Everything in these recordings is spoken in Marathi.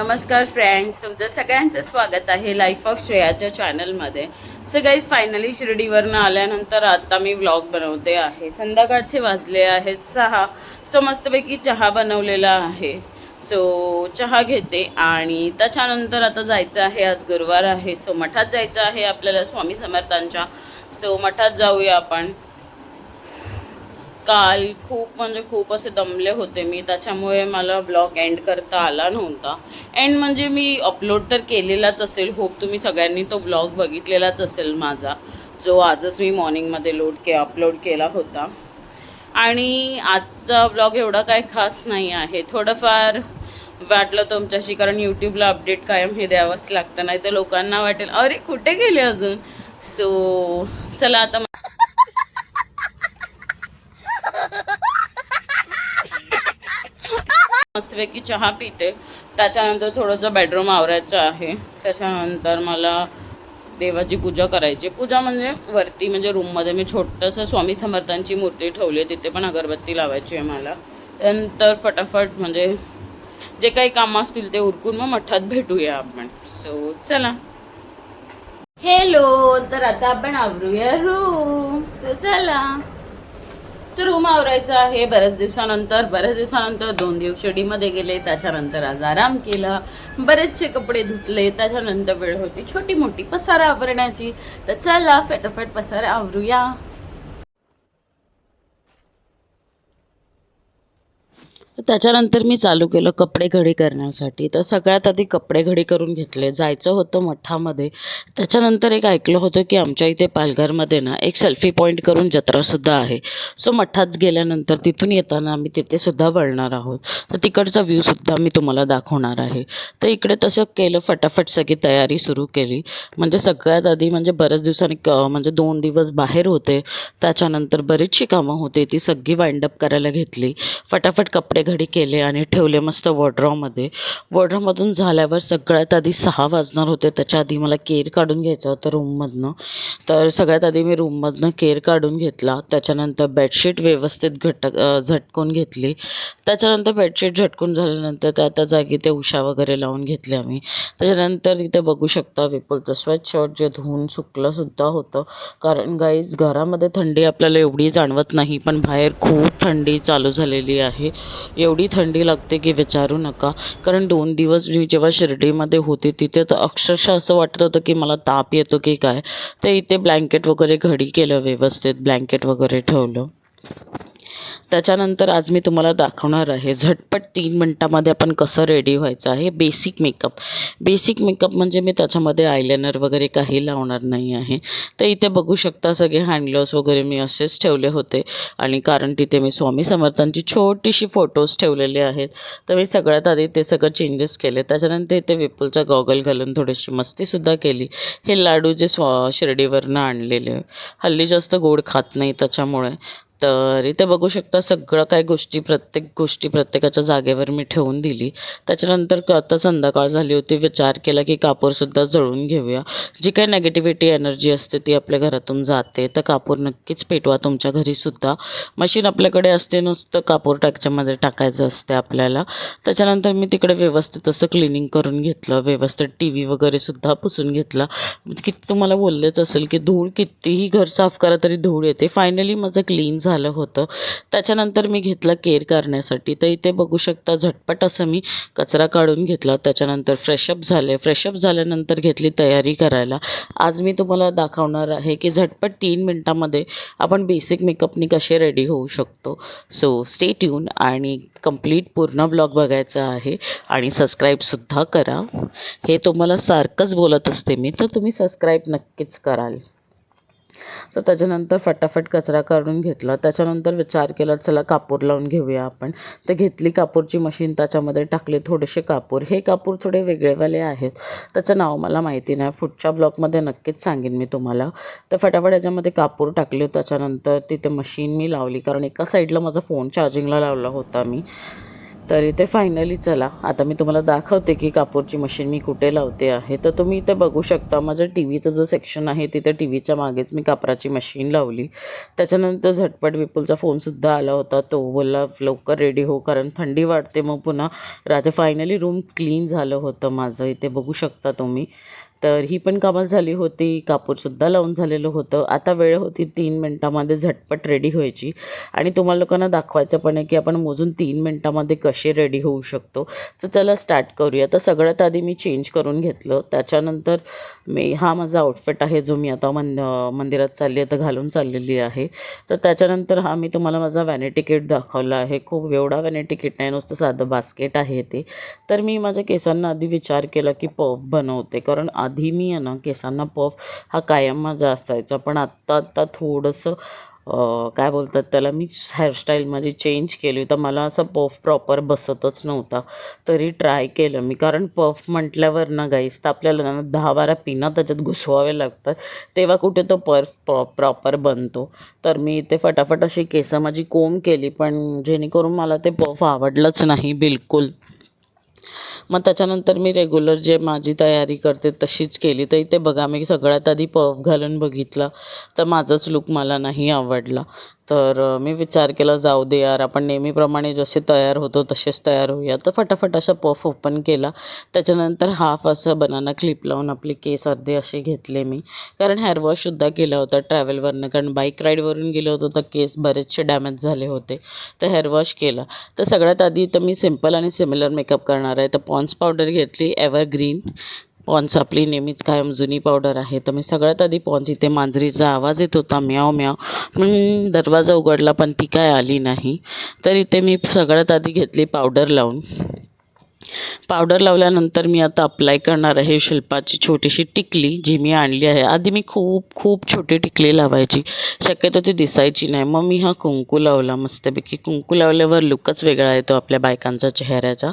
नमस्कार फ्रेंड्स तुमचं सगळ्यांचं स्वागत आहे लाईफ ऑफ श्रेयाच्या चॅनलमध्ये सो गाईज फायनली शिर्डीवरनं आल्यानंतर आता मी व्लॉग बनवते आहे. संध्याकाळचे वाजले आहेत सहा. सो मस्तपैकी चहा बनवलेला आहे. सो चहा घेते आणि त्याच्यानंतर आता जायचं आहे. आज गुरुवार आहे. सो मठात जायचं आहे आपल्याला स्वामी समर्थांच्या. सो मठात जाऊया आपण. काल खूप म्हणजे खूप असे दमले होते मी. त्याच्यामुळे मला ब्लॉग एंड करता आला नव्हता. एंड म्हणजे मी अपलोड तर केलेलाच असेल. होप तुम्ही सगळ्यांनी तो ब्लॉग बघितलेलाच असेल माझा जो आजच मी मॉर्निंगमध्ये लोड के अपलोड केला होता. आणि आजचा ब्लॉग एवढा काही खास नाही आहे. थोडंफार वाटलं तुमच्याशी कारण यूट्यूबला अपडेट कायम हे द्यावंच लागतं. नाही तर लोकांना वाटेल अरे कुठे गेले अजून? सो चला आता मस्तपैकी चहा पिते. त्याच्यानंतर थोडंसं बेडरूम आवरायचं आहे. त्याच्यानंतर मला देवाची पूजा करायची. पूजा म्हणजे वरती म्हणजे रूममध्ये मी छोटंसं स्वामी समर्थांची मूर्ती ठेवली. आहे तिथे पण अगरबत्ती लावायची आहे मला. त्यानंतर फटाफट म्हणजे जे काही कामं असतील ते उरकून मग मठात भेटूया आपण. सो चला. हॅलो तर आता आपण आवरूया रूम सो चला. तर रूम आवरायचं आहे. बऱ्याच दिवसानंतर बऱ्याच दिवसानंतर दोन दिवस शिर्डीमध्ये गेले त्याच्यानंतर आज आराम केला. बरेचसे कपडे धुतले त्याच्यानंतर वेळ होती छोटी मोठी पसारा आवरण्याची. तर चला फटाफट पसारा आवरूया. त्याच्यानंतर मी चालू केलं कपडे घडी करण्यासाठी. तर सगळ्यात आधी कपडे घडी करून घेतले. जायचं होतं मठामध्ये. त्याच्यानंतर एक ऐकलं होतं की आमच्या इथे पालघरमध्ये ना एक सेल्फी पॉईंट करून जत्रासुद्धा आहे. सो मठात गेल्यानंतर तिथून येताना आम्ही तिथेसुद्धा वळणार आहोत. तर तिकडचा व्ह्यूसुद्धा मी तुम्हाला दाखवणार आहे. तर इकडे तसं केलं फटाफट सगळी तयारी सुरू केली. म्हणजे सगळ्यात आधी म्हणजे बऱ्याच दिवसांनी क म्हणजे दोन दिवस बाहेर होते. त्याच्यानंतर बरीचशी कामं होते. ती सगळी वाइंडअप करायला घेतली. फटाफट कपडे घडी केले आणि ठेवले मस्त वॉड्रॉमध्ये. वॉड्रॉमधून झाल्यावर सगळ्यात आधी सहा वाजणार होते त्याच्या आधी मला केर काढून घ्यायचा होता रूममधनं. तर सगळ्यात आधी मी रूममधनं केर काढून घेतला त्याच्यानंतर बेडशीट व्यवस्थित घटक झटकून घेतली. त्याच्यानंतर बेडशीट झटकून झाल्यानंतर त्या त्या जागी ते उशा वगैरे लावून घेतले आम्ही. त्याच्यानंतर इथे बघू शकता विपुलचं स्वेट शर्ट जे धुवून सुकलंसुद्धा होतं. कारण गाईज घरामध्ये थंडी आपल्याला एवढी जाणवत नाही पण बाहेर खूप थंडी चालू झालेली आहे. एवढी थंडी लागते की विचारू नका. कारण दोन दिवस मी जेव्हा शिर्डीमध्ये होते तिथे तर अक्षरशः असं वाटत होतं की मला ताप येतो की काय. तर इथे ब्लँकेट वगैरे घडी केलं व्यवस्थित ब्लँकेट वगैरे ठेवलं. त्याच्यानंतर आज मी तुम्हाला दाखवणार आहे. झटपट तीन मिनटामध्ये आपण कसं रेडी व्हायचं आहे. बेसिक मेकअप बेसिक मेकअप म्हणजे मी त्याच्यामध्ये आयलायनर वगैरे काही लावणार नाही आहे. तर इथे बघू शकता सगळे हँडग्लॉस वगैरे मी असेच ठेवले होते. आणि कारण तिथे मी स्वामी समर्थांची छोटीशी फोटोज ठेवलेले आहेत. तर मी सगळ्यात आधी ते सगळं चेंजेस केले. त्याच्यानंतर इथे विपुलचा गॉगल घालून थोडीशी मस्तीसुद्धा केली. हे लाडू जे स्वा शिर्डीवरनं आणलेले. हल्ली जास्त गोड खात नाही त्याच्यामुळे. तर इथे बघू शकता सगळं काय गोष्टी प्रत्येक गोष्टी प्रत्येकाच्या जागेवर मी ठेवून दिली. त्याच्यानंतर क- आता संध्याकाळ झाली होती विचार केला की कापूरसुद्धा जळून घेऊया. जी काही नेगेटिव्हिटी एनर्जी असते ती आपल्या घरातून जाते तर कापूर नक्कीच पेटवा तुमच्या घरीसुद्धा मशीन आपल्याकडे असते नुसतं कापूर टाकच्यामध्ये टाकायचं असते आपल्याला. त्याच्यानंतर मी तिकडे व्यवस्थित असं क्लिनिंग करून घेतलं व्यवस्थित टी व्ही वगैरेसुद्धा पुसून घेतला. किती तुम्हाला बोललेच असेल की धूळ कितीही घर साफ करा तरी धूळ येते. फायनली माझं क्लीन झालं. झालं होतं. त्याच्यानंतर मी घेतलं केअर करण्यासाठी. तर इथे बघू शकता झटपट असं मी कचरा काढून घेतला. त्याच्यानंतर फ्रेशअप झाले. फ्रेशअप झाल्यानंतर घेतली तयारी करायला. आज मी तुम्हाला दाखवणार आहे की झटपट तीन मिनटामध्ये आपण बेसिक मेकअपनी कसे रेडी होऊ शकतो. सो स्टे ट्यून आणि कंप्लीट पूर्ण ब्लॉग बघायचा आहे आणि सबस्क्राईबसुद्धा करा. हे तुम्हाला सारखंच बोलत असते मी तर तुम्ही सबस्क्राईब नक्कीच कराल. तर त्याच्यानंतर फटाफट कचरा काढून घेतला. त्याच्यानंतर विचार केला चला कापूर लावून घेऊया आपण. तर घेतली कापूरची मशीन त्याच्यामध्ये टाकले थोडेसे कापूर. हे कापूर थोडे वेगळेवाले आहेत. त्याचं नाव मला माहिती नाही. पुढच्या ब्लॉकमध्ये नक्कीच सांगेन मी तुम्हाला. तर फटाफट याच्यामध्ये कापूर टाकले. त्याच्यानंतर तिथे मशीन मी लावली. कारण एका साईडला माझा फोन चार्जिंगला लावला होता मी. तर इथे फायनली चला. आता मी तुम्हाला दाखवते की कापूरची मशीन मी कुठे लावते आहे. तर तुम्ही इथे बघू शकता माझं टी व्हीचं जो सेक्शन आहे तिथे टी व्हीच्या मागेच मी कापराची मशीन लावली. त्याच्यानंतर झटपट विपुलचा फोनसुद्धा आला होता. तो बोलला लवकर रेडी हो कारण थंडी वाटते मग पुन्हा रात्री फायनली रूम क्लीन झालं होतं माझं. इथे बघू शकता तुम्ही. तर ही पण कामं झाली होती. कापूरसुद्धा लावून झालेलं होतं. आता वेळ होती तीन मिनटामध्ये झटपट रेडी व्हायची. आणि तुम्हाला लोकांना दाखवायचं पण आहे की आपण मोजून तीन मिनटामध्ये कसे रेडी होऊ शकतो. तर चला स्टार्ट करूया. तर सगळ्यात आधी मी चेंज करून घेतलं. त्याच्यानंतर मी हा माझा आउटफिट आहे जो मी आता मन मंदिरात चालली आता घालून चाललेली आहे. तर त्याच्यानंतर हा मी तुम्हाला माझा व्हॅनिटी किट दाखवला आहे. खूप एवढा व्हॅनिटी किट नाही नुसतं साधं बास्केट आहे ते. तर मी माझ्या केसांना आधी विचार केला की पफ बनवते. कारण आधी मी आहे ना केसांना पफ हा कायम माझा असायचा. पण आत्ता आत्ता थोडंसं काय बोलतात त्याला मी हेअरस्टाईल माझी चेंज केली तर मला असं पफ प्रॉपर बसतच नव्हता. तरी ट्राय केलं मी. कारण पफ म्हटल्यावर ना गाईस तर आपल्याला ना दहा बारा पिना त्याच्यात घुसवावे लागतात. तेव्हा कुठे तो पर्फ प्रॉपर बनतो. तर मी इथे फटाफट अशी केसं माझी कोंब केली. पण जेणेकरून मला ते पफ आवडलंच नाही बिलकुल. मग त्याच्यानंतर मी रेग्युलर जे माझी तयारी करते तशीच केली. तर इथे बघा मी सगळ्यात आधी पफ घालून बघितला. तर माझाच लुक मला नाही आवडला. तर मी विचार केला जाऊ दे यार आपण नेहमीप्रमाणे जसे तयार होतो तसेच तयार होऊया. तर फटाफट असा पफ ओपन केला. त्याच्यानंतर हाफ असं बनाना क्लिप लावून आपले केस अर्धे असे घेतले मी. कारण हेअर वॉशसुद्धा केला होता ट्रॅव्हलवरनं कारण बाईक राईडवरून गेलो होतो तर केस बरेचसे डॅमेज झाले होते. तर हेअर वॉश केला. तर सगळ्यात आधी तर मी सिंपल आणि सिमिलर मेकअप करणार आहे. तर पॉन्स पावडर घेतली एव्हरग्रीन. पॉन्स आपली नेहमीच कायम जुनी पावडर आहे. तर मी सगळ्यात आधी पॉन्स इथे मांजरीचा आवाज येत होता. म्याव म्याव. पण दरवाजा उघडला पण ती काय आली नाही. तर इथे मी सगळ्यात आधी घेतली पावडर लावून. पावडर लावल्यानंतर मी आता अप्लाय करणार आहे शिल्पाची छोटीशी टिकली जी मी आणली आहे. आधी मी खूप खूप छोटी टिकली लावायची. शक्यतो ती दिसायची नाही. मग मी हा कुंकू लावला मस्तपैकी. कुंकू लावल्यावर लुकच वेगळा येतो आपल्या बायकांचा चेहऱ्याचा.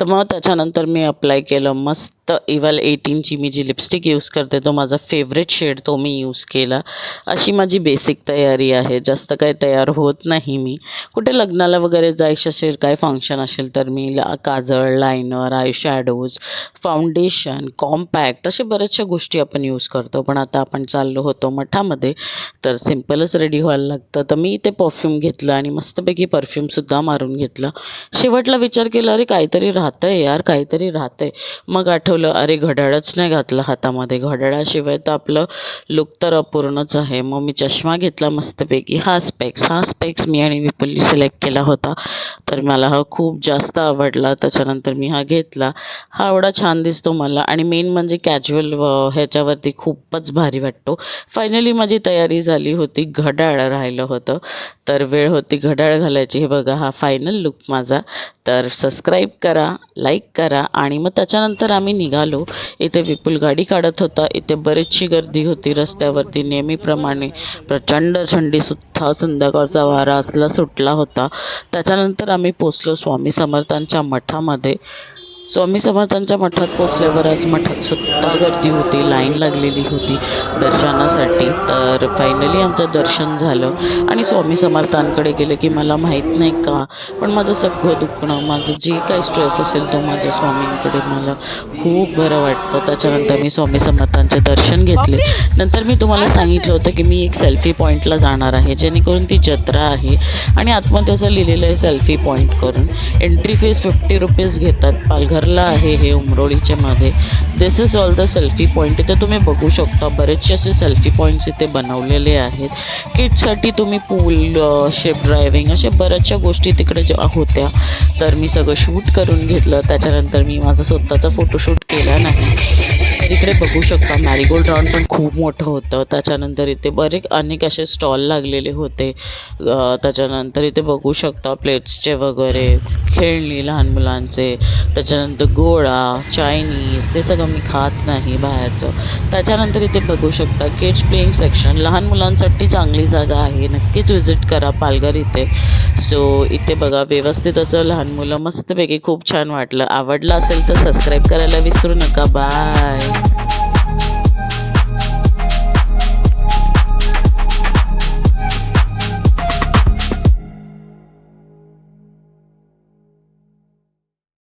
तर मग त्याच्यानंतर मी अप्लाय केलं मस्त इवल एटीनची मी जी लिपस्टिक यूज करते तो माझा फेवरेट शेड तो मी यूज केला. अशी माझी बेसिक तयारी आहे. जास्त काही तयार होत नाही मी. कुठे लग्नाला वगैरे जायचं असेल काय फंक्शन असेल तर मी ला काजळ liner eye shadows foundation compact अशा बऱ्याचशा गोष्टी आपण यूज करतो. पण आता आपण चाललो होतो मठामध्ये तर सिम्पलच रेडी व्हायला लागतं. तर मी ते परफ्यूम घेतलं आणि मस्तपैकी परफ्यूमसुद्धा मारून घेतलं. शेवटला विचार केला अरे काहीतरी राहतं आहे यार काहीतरी राहतं आहे मग आठवलं अरे घड्याळच नाही घातलं हातामध्ये. घड्याळाशिवाय तर आपलं लुक तर अपूर्णच आहे. मग मी चष्मा घेतला मस्तपैकी. हा स्पेक्स हा स्पेक्स मी आणि विपुलनी सिलेक्ट केला होता. तर मला हा खूप जास्त आवडला. त्याच्यानंतर मी हा घेतला. हा एवढा छान दिसतो मला. आणि मेन म्हणजे कॅज्युअल ह्याच्यावरती खूपच भारी वाटतो. फायनली माझी तयारी झाली होती. घड्याळ राहिलं होतं. तर वेळ होती घड्याळ घालायची. हे बघा हा फायनल लुक माझा. तर सबस्क्राईब करा लाईक करा आणि मग त्याच्यानंतर आम्ही निघालो. इथे विपुल गाडी काढत होता. इथे बरीचशी गर्दी होती रस्त्यावरती. नेहमीप्रमाणे प्रचंड थंडीसुद्धा संध्याकाळचा वारा असला सुटला होता. त्याच्यानंतर आम्ही पोचलो स्वामी समर्थांच्या मठामध्ये. स्वामी समर्थांच्या मठात पोचल्यावर आज मठात सुद्धा गर्दी होती लाईन लागलेली होती दर्शनासाठी. तर फायनली आमचं दर्शन झालं आणि स्वामी समर्थांकडे गेले की मला माहीत नाही का पण माझं सगळं दुखणं माझं जे काही स्ट्रेस असेल तो माझ्या स्वामींकडे मला खूप बरं वाटतं. त्याच्यानंतर मी स्वामी समर्थांचे दर्शन घेतले. नंतर मी तुम्हाला सांगितलं होतं की मी एक सेल्फी पॉईंटला जाणार आहे जेणेकरून ती जत्रा आहे आणि आतमध्ये असं लिहिलेलं आहे सेल्फी पॉईंट करून. एंट्री फीस फिफ्टी रुपीज घेतात पालघर पालघरला आहे हे उमरोळीच्या मध्ये this is all the selfie point इथे तुम्ही बघू शकता बरेचसे असे सेल्फी पॉईंट्स इथे बनवलेले आहेत. किड्ससाठी तुम्ही पूल शेप ड्रायव्हिंग अशा बऱ्याचशा गोष्टी तिकडे ज्या होत्या. तर मी सगळं शूट करून घेतलं. त्याच्यानंतर मी माझा स्वतःचा फोटोशूट केला नाही. इकडे बघू शकता मॅरीगोल्ड राऊंड पण खूप मोठं होतं. त्याच्यानंतर इथे बरेच अनेक असे स्टॉल लागलेले होते. त्याच्यानंतर इथे बघू शकता प्लेट्सचे वगैरे खेळणी लहान मुलांचे. त्याच्यानंतर गोळा चायनीज ते सगळं मी खात नाही बाहेरचं. त्याच्यानंतर इथे बघू शकता किड्स प्लेइंग सेक्शन लहान मुलांसाठी चांगली जागा आहे. नक्कीच विजिट करा पालघर इथे. सो इथे बघा व्यवस्थित असं लहान मुलं मस्तपैकी खूप छान वाटलं. आवडलं असेल तर सबस्क्राईब करायला विसरू नका. बाय